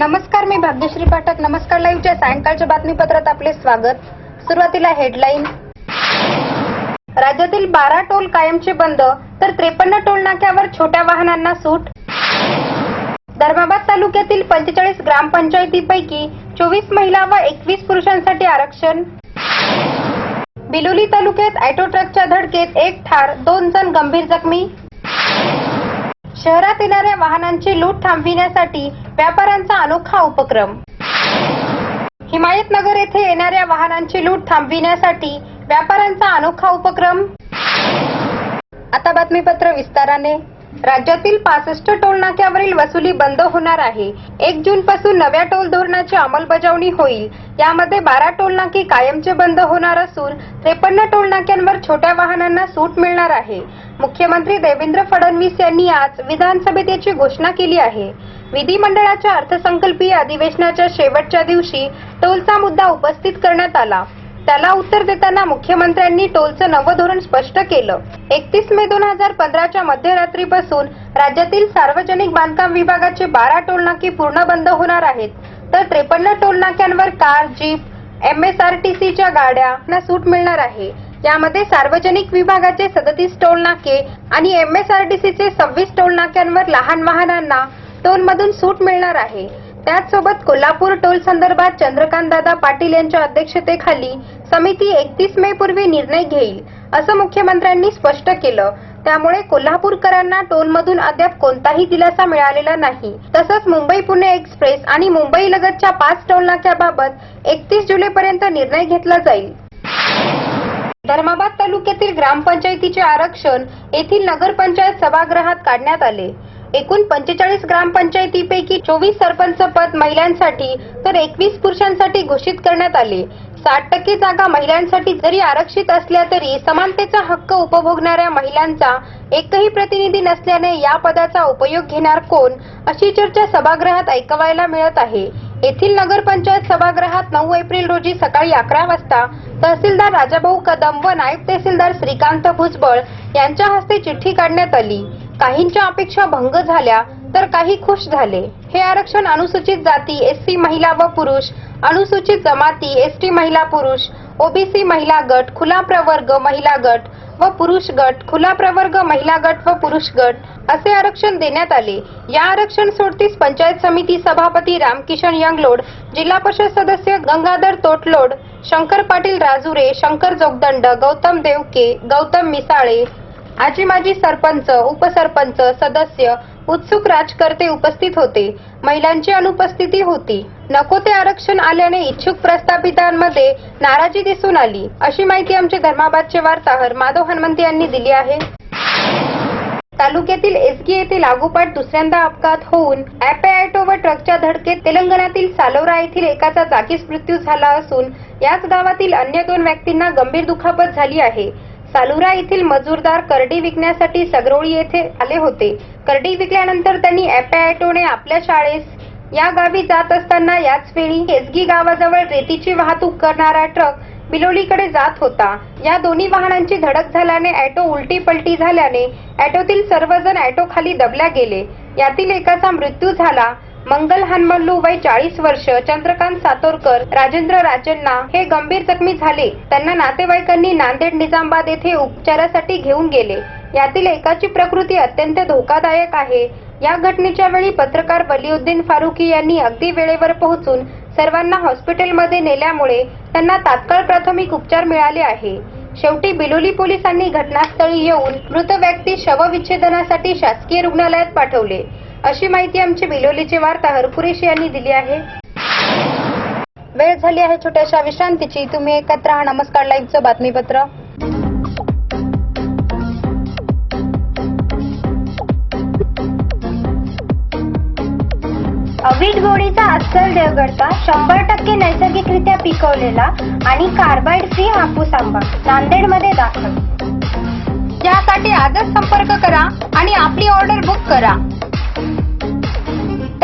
नमस्कार मी भाग्यश्री पाठक. नमस्कार लाईव्हच्या सायंकाळच्या बातमीपत्रात आपले स्वागत. सुरुवातीला हेडलाईन. राज्यातील बारा टोल कायमचे बंद तर त्रेपन्न टोल नाक्यावर छोट्या वाहनांना सूट. धर्माबाद तालुक्यातील पंचेचाळीस ग्रामपंचायतीपैकी चोवीस महिला व एकवीस पुरुषांसाठी आरक्षण. बिलोली तालुक्यात ऑटो ट्रकच्या धडकेत एक ठार दोन जण गंभीर जखमी. शहरात येणाऱ्या वाहनांची लूट थांबविण्यासाठी व्यापाऱ्यांचा अनोखा उपक्रम. हिमायतनगर येथे येणाऱ्या वाहनांची लूट थांबविण्यासाठी व्यापाऱ्यांचा अनोखा उपक्रम. आता बातमीपत्र विस्ताराने. राज्यातील पासष्ट टोलनाक्यावरील वसुली बंद होणार आहे. एक जून पासून नव्या टोल धोरणाची अंमलबजावणी होईल. यामध्ये बारा टोलनाके कायमचे बंद होणार असून त्रेपन्न टोलनाक्यांवर छोट्या वाहनांना सूट मिळणार आहे. मुख्यमंत्री देवेंद्र फडणवीस यांनी आज विधानसभेत याची घोषणा केली आहे. विधिमंडळाच्या अर्थसंकल्पीय अधिवेशनाच्या शेवटच्या दिवशी टोलचा मुद्दा उपस्थित करण्यात आला. त्याला उत्तर देताना मुख्यमंत्र्यांनी टोलचं नवं धोरण स्पष्ट केलं. एकतीस मे दोन हजार पंधराच्या मध्यरात्रीपासून राज्यातील सार्वजनिक बांधकाम विभागाचे बारा टोलनाके पूर्ण बंद होणार आहेत. तर त्रेपन्न टोलनाक्यांवर car jeep M S R T सीच्या गाड्यांना सूट मिळणार आहे. यामध्ये सार्वजनिक विभागाचे सदतीस टोलनाके आणि एम एस आर टी सीचे सव्वीस टोलनाक्यांवर लहान वाहनांना टोलमधून सूट मिळणार आहे. त्याचसोबत कोल्हापूर टोल संदर्भात चंद्रकांत दादा पाटील यांच्या अध्यक्षतेखाली समिती एकतीस मे पूर्वी निर्णय घेईल असं मुख्यमंत्र्यांनी स्पष्ट केलं. त्यामुळे कोल्हापूरकरांना टोलमधून अद्याप कोणताही दिलासा मिळालेला नाही. तसंच मुंबई पुणे एक्सप्रेस आणि मुंबई लगतच्या पाच टोल नाक्याबाबत एकतीस जुलैपर्यंत निर्णय घेतला जाईल. धर्माबाद तालुक्यातील ग्रामपंचायतीचे आरक्षण येथील नगरपंचायत सभागृहात काढण्यात आले. एकूण पंचेचाळीस ग्रामपंचायतीपैकी चोवीस सरपंच पद महिलांसाठी तर एकवीस पुरुषांसाठी घोषित करण्यात आले. साठ टक्के जागा महिलांसाठी जरी आरक्षित असल्या तरी समानतेचा हक्क उपभोगणाऱ्या महिलांचा एकही प्रतिनिधी नसल्याने या पदाचा उपयोग घेणार कोण अशी चर्चा सभागृहात ऐकवायला मिळत आहे. येथील नगरपंचायत सभागृहात नऊ एप्रिल रोजी सकाळी अकरा वाजता तहसीलदार राजाभाऊ कदम व नायब तहसीलदार श्रीकांत भुजबळ यांच्या हस्ते चिठ्ठी काढण्यात आली. काहींच्या अपेक्षा भंग झाल्या तर काही खुश झाले. हे आरक्षण अनुसूचित जाती एससी महिला व पुरुष अनुसूचित जमाती एसटी महिला पुरुष ओबीसी महिला गट खुला प्रवर्ग महिला गट व पुरुष गट खुला प्रवर्ग महिला गट व पुरुष गट असे आरक्षण देण्यात आले. या आरक्षण सोडतीस पंचायत समिती सभापती रामकिशन यंगलोड जिल्हा परिषद सदस्य गंगाधर तोटलोड शंकर पाटील राजुरे शंकर जोगदंड गौतम देवके गौतम मिसाळे आजी माजी सरपंच उपसरपंच सदस्य उत्सुक राजकर्ते उपस्थित होते. महिलांची अनुपस्थिती होती. नको ते आरक्षण आल्याने इच्छुक प्रस्थापितांमध्ये नाराजी दिसून आली. अशी माहिती आमचे धर्माबादचे वार्ताहर माधव हनुमंती यांनी दिली आहे. तालुक्यातील एसगी येथे लागोपाठ दुसऱ्यांदा अपघात होऊन ॲटो व ट्रकच्या धडकेत तेलंगणातील सालोरा येथील एकाचा जागीच मृत्यू झाला असून याच गावातील अन्य दोन व्यक्तींना गंभीर दुखापत झाली आहे. सालुरा येथील मजूरदार करडी विकण्यासाठी सगरोळी येथे आले होते. करडी विकल्यानंतर त्यांनी ॲटोने आपल्या शाळेस या गावी जात असताना याच वेळी एसगी गावाजवळ रेतीची वाहतूक करणारा ट्रक बिलोलीकडे जात होता. या दोन्ही वाहनांची धडक झाल्याने ॲटो उलटी पलटी झाल्याने ॲटोतील सर्वजण ॲटो खाली दबल्या गेले. यातील एकाचा मृत्यू झाला. मंगल हनमल्लू वय चाळीस वर्ष चंद्रकांत सातोरकर राजेंद्र राजन्ना हे गंभीर जखमी झाले. त्यांना नातेवाईकांनी नांदेड निजामाबाद येथे उपचारासाठी घेऊन गेले. यातील एकाची प्रकृती अत्यंत धोकादायक आहे. या घटनेच्या वेळी पत्रकार बलिउद्दीन फारुकी यांनी अगदी वेळेवर पोहोचून सर्वांना हॉस्पिटलमध्ये नेल्यामुळे त्यांना तात्काळ प्राथमिक उपचार मिळाले आहे. शेवटी बिलोली पोलिसांनी घटनास्थळी येऊन मृत व्यक्ती शवविच्छेदनासाठी शासकीय रुग्णालयात पाठवले. अशी माहिती आमचे बिलोलीचे वार्ताहर कुरेशी यांनी दिली आहे. वेळ झाली आहे छोट्याशा विश्रांतीची. तुम्ही एकत्र राहा. नमस्कार. लाईव्हचं बातमीपत्र. अवीट गोडीचा अस्सल देवगडचा शंभर टक्के नैसर्गिकरित्या पिकवलेला आणि कार्बाइड फ्री हापूस आंबा नांदेडमध्ये दाखल. यासाठी आजच संपर्क करा आणि आपली ऑर्डर बुक करा.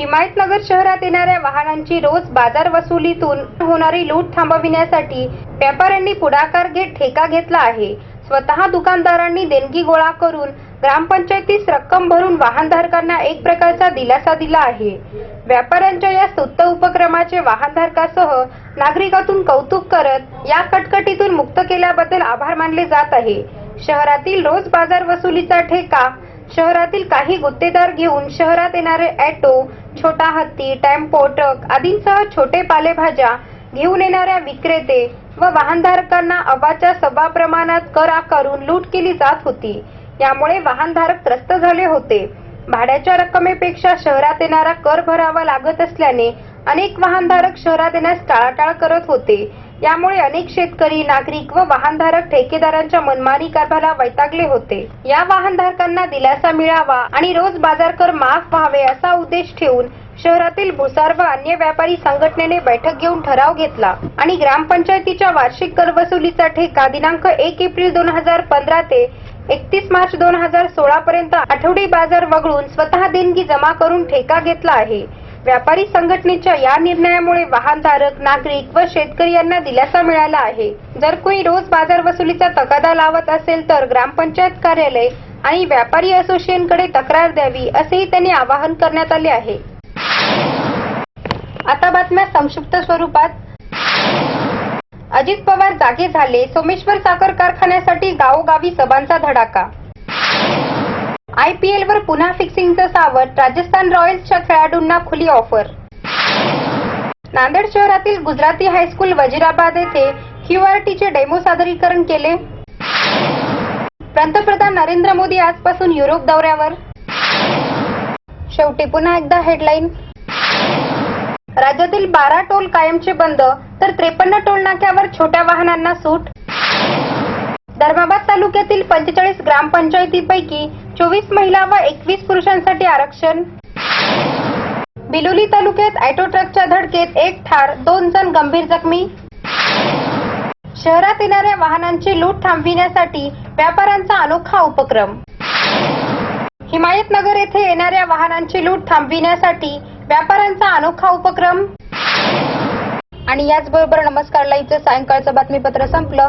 हिमायतनगर शहरात येणाऱ्या वाहनांची रोज बाजार वसुलीतून होणारी लूट थांबविण्यासाठी व्यापाऱ्यांनी पुढाकार घेत ठेका घेतला आहे. स्वतः दुकानदारांनी देणगी गोळा करून ग्रामपंचायतीस रक्कम भरून वाहनधारकांना एक प्रकारचा दिलासा दिला आहे. व्यापाऱ्यांच्या या स्तुत्त उपक्रमाचे वाहनधारकासह नागरिकातून कौतुक करत या कटकटीतून मुक्त केल्याबद्दल आभार मानले जात आहे. शहरातील रोज बाजार वसुलीचा ठेका शहरातील काही गुत्तेदार घेऊन शहरात येणारे ॲटो छोटा हत्ती टेम्पो ट्रक आदींसह छोटे पालेभाज्या घेऊन येणाऱ्या विक्रेते व वाहनधारकांना अबाच्या सभा प्रमाणात कर आकारून लूट केली जात होती. यामुळे वाहनधारक त्रस्त झाले होते. भाड्याच्या रकमेपेक्षा शहरात येणारा कर भरावा लागत असल्याने अनेक वाहनधारक शहरात येण्यास टाळाटाळ करत होते. यामुळे अनेक शेतकरी नागरिक व वाहनधारक ठेकेदारांच्या मनमानी कारभाराला वैतागले होते. या वाहनधारकांना दिलासा मिळावा आणि रोज बाजार कर माफ व्हावे असा उद्देश ठेवून शहरातील भुसार व अन्य व्यापारी संघटनेने बैठक घेऊन ठराव घेतला आणि ग्रामपंचायतीच्या वार्षिक कर वसुलीचा ठेका दिनांक एक एप्रिल दोन हजार पंधरा ते एकतीस मार्च दोन हजार सोळा पर्यंत आठवडी बाजार वगळून स्वतः देणगी जमा करून ठेका घेतला आहे. व्यापारी संघटनेच्या या निर्णयामुळे वाहनधारक नागरिक व शेतकरी यांना दिलासा मिळाला आहे. जर कोणी रोज बाजार वसुलीचा तगादा लावत असेल तर ग्रामपंचायत कार्यालय आणि व्यापारी असोसिएशनकडे तक्रार द्यावी असेही त्यांनी आवाहन करण्यात आले आहे. आता बातम्या संक्षिप्त स्वरूपात. अजित पवार जागे झाले. सोमेश्वर साखर कारखान्यासाठी गावोगावी सभांचा धडाका आयपीएल वर पुन्हा फिक्सिंगचं सावट. राजस्थान रॉयल्सच्या खेळाडूंना खुली ऑफर नांदेड शहरातील गुजराती हायस्कूल वजिराबाद येथे क्यूआरटीचे डेमो सादरीकरण केले. पंतप्रधान नरेंद्र मोदी आजपासून युरोप दौऱ्यावर. शेवटी पुन्हा एकदा हेडलाईन राज्यातील बारा टोल कायमचे बंद तर त्रेपन्न टोल नाक्यावर छोट्या वाहनांना सूट. धर्माबाद तालुक्यातील पंचेचाळीस ग्रामपंचायतीपैकी चोवीस महिला व एकवीस पुरुषांसाठी आरक्षण. बिलोली तालुक्यात ऑटो ट्रकच्या धडकेत एक ठार दोन जण गंभीर जखमी. शहरात येणाऱ्या वाहनांची लूट थांबविण्यासाठी व्यापाऱ्यांचा अनोखा उपक्रम. हिमायतनगर येथे येणाऱ्या वाहनांची लूट थांबविण्यासाठी व्यापाऱ्यांचा अनोखा उपक्रम. आणि याचबरोबर नमस्कार लाईव्हचं सायंकाळचं बातमीपत्र संपलं.